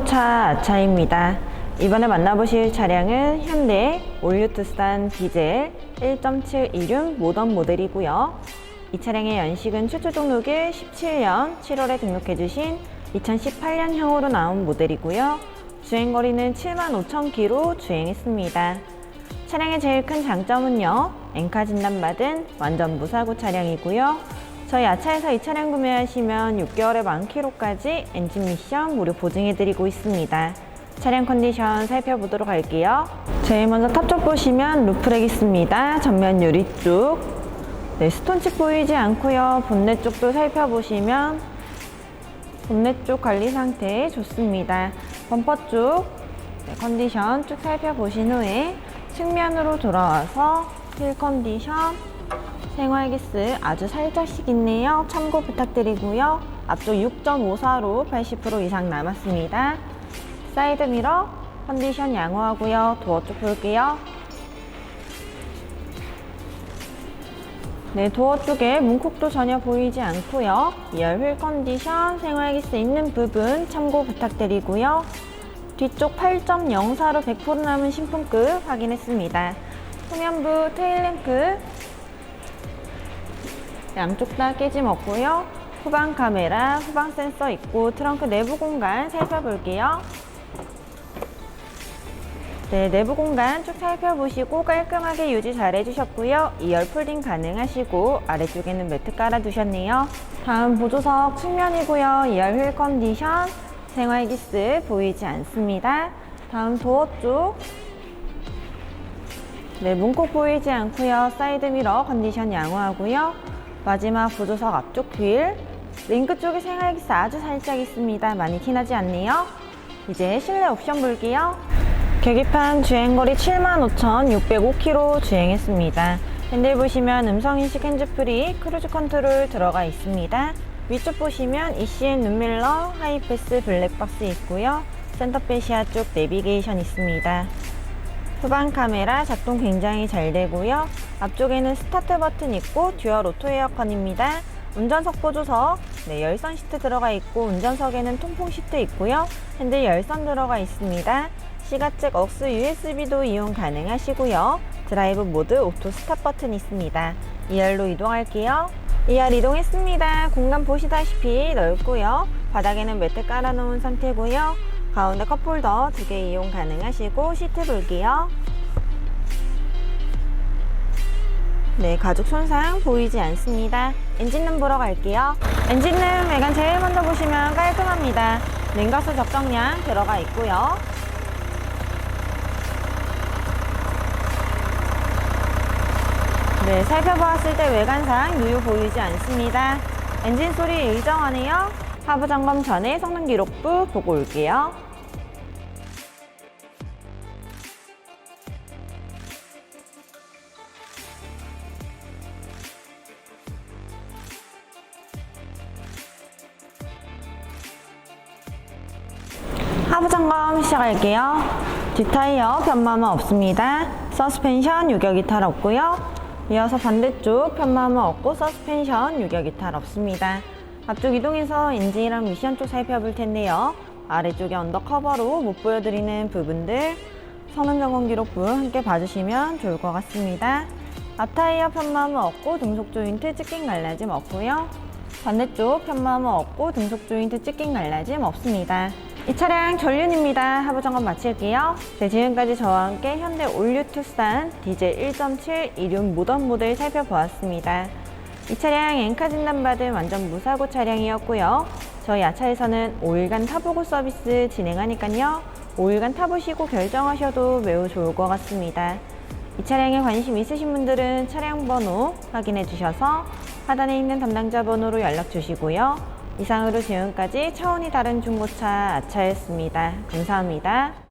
중고차 아차입니다. 이번에 만나보실 차량은 현대 올류투싼 디젤 1.716 모던 모델이고요. 이 차량의 연식은 최초 등록일 17년 7월에 등록해주신 2018년형으로 나온 모델이고요. 주행거리는 7만 5천 킬로 주행했습니다. 차량의 제일 큰 장점은요, 엔카 진단받은 완전 무사고 차량이고요. 저희 아차에서 이 차량 구매하시면 6개월에 만 킬로까지 엔진 미션 무료 보증해드리고 있습니다. 차량 컨디션 살펴보도록 할게요. 제일 먼저 탑쪽 보시면 루프렉 있습니다. 전면 유리 쪽. 네, 스톤칩 보이지 않고요. 본넷 쪽도 살펴보시면 본넷 쪽 관리 상태 좋습니다. 범퍼 쪽 네, 컨디션 쭉 살펴보신 후에 측면으로 돌아와서 휠 컨디션 생활기스 아주 살짝씩 있네요. 참고 부탁드리고요. 앞쪽 6.54로 80% 이상 남았습니다. 사이드 미러 컨디션 양호하고요. 도어 쪽 볼게요. 네, 도어 쪽에 문콕도 전혀 보이지 않고요. 2열 휠 컨디션, 생활기스 있는 부분 참고 부탁드리고요. 뒤쪽 8.04로 100% 남은 신품급 확인했습니다. 후면부 테일램프 양쪽 다 깨짐 없고요. 후방 카메라, 후방 센서 있고 트렁크 내부 공간 살펴볼게요. 네, 내부 공간 쭉 살펴보시고 깔끔하게 유지 잘 해주셨고요. 2열 폴딩 가능하시고 아래쪽에는 매트 깔아두셨네요. 다음 보조석 측면이고요. 2열 휠 컨디션, 생활기스 보이지 않습니다. 다음 도어 쪽. 네, 문콕 보이지 않고요. 사이드 미러 컨디션 양호하고요. 마지막 보조석 앞쪽 휠. 링크 쪽에 생활기스 아주 살짝 있습니다. 많이 티나지 않네요. 이제 실내 옵션 볼게요. 계기판 주행거리 75,605km 주행했습니다. 핸들 보시면 음성인식 핸즈프리, 크루즈 컨트롤 들어가 있습니다. 위쪽 보시면 ECN 눈밀러, 하이패스 블랙박스 있고요. 센터페시아 쪽 내비게이션 있습니다. 후방 카메라 작동 굉장히 잘 되고요. 앞쪽에는 스타트 버튼 있고 듀얼 오토 에어컨입니다. 운전석 보조석, 네, 열선 시트 들어가 있고 운전석에는 통풍 시트 있고요. 핸들 열선 들어가 있습니다. 시가잭 억스 USB도 이용 가능하시고요. 드라이브 모드 오토 스탑 버튼 있습니다. 2열로 이동할게요. 2열 이동했습니다. 공간 보시다시피 넓고요. 바닥에는 매트 깔아놓은 상태고요. 가운데 컵홀더 두 개 이용 가능하시고 시트 볼게요. 네, 가죽 손상 보이지 않습니다. 엔진룸 보러 갈게요. 엔진룸 외관 제일 먼저 보시면 깔끔합니다. 냉각수 적정량 들어가 있고요. 네, 살펴보았을 때 외관상 누유 보이지 않습니다. 엔진 소리 일정하네요. 하부 점검 전에 성능 기록부 보고 올게요. 하부 점검 시작할게요. 뒷타이어 편마모 없습니다. 서스펜션 유격 이탈 없고요. 이어서 반대쪽 편마모 없고 서스펜션 유격 이탈 없습니다. 앞쪽 이동해서 엔진이랑 미션 쪽 살펴볼 텐데요. 아래쪽에 언더커버로 못 보여드리는 부분들 성능 점검 기록부 함께 봐주시면 좋을 것 같습니다. 앞타이어 편마모 없고 등속 조인트 찢긴 갈라짐 없고요. 반대쪽 편마모 없고 등속 조인트 찢긴 갈라짐 없습니다. 이 차량 전륜입니다. 하부 점검 마칠게요. 네, 지금까지 저와 함께 현대 올류 투싼 디젤 1.7 이륜 모던 모델 살펴보았습니다. 이 차량 엔카 진단받은 완전 무사고 차량이었고요. 저희 아차에서는 5일간 타보고 서비스 진행하니까요. 5일간 타보시고 결정하셔도 매우 좋을 것 같습니다. 이 차량에 관심 있으신 분들은 차량 번호 확인해 주셔서 하단에 있는 담당자 번호로 연락 주시고요. 이상으로 지금까지 차원이 다른 중고차 아차였습니다. 감사합니다.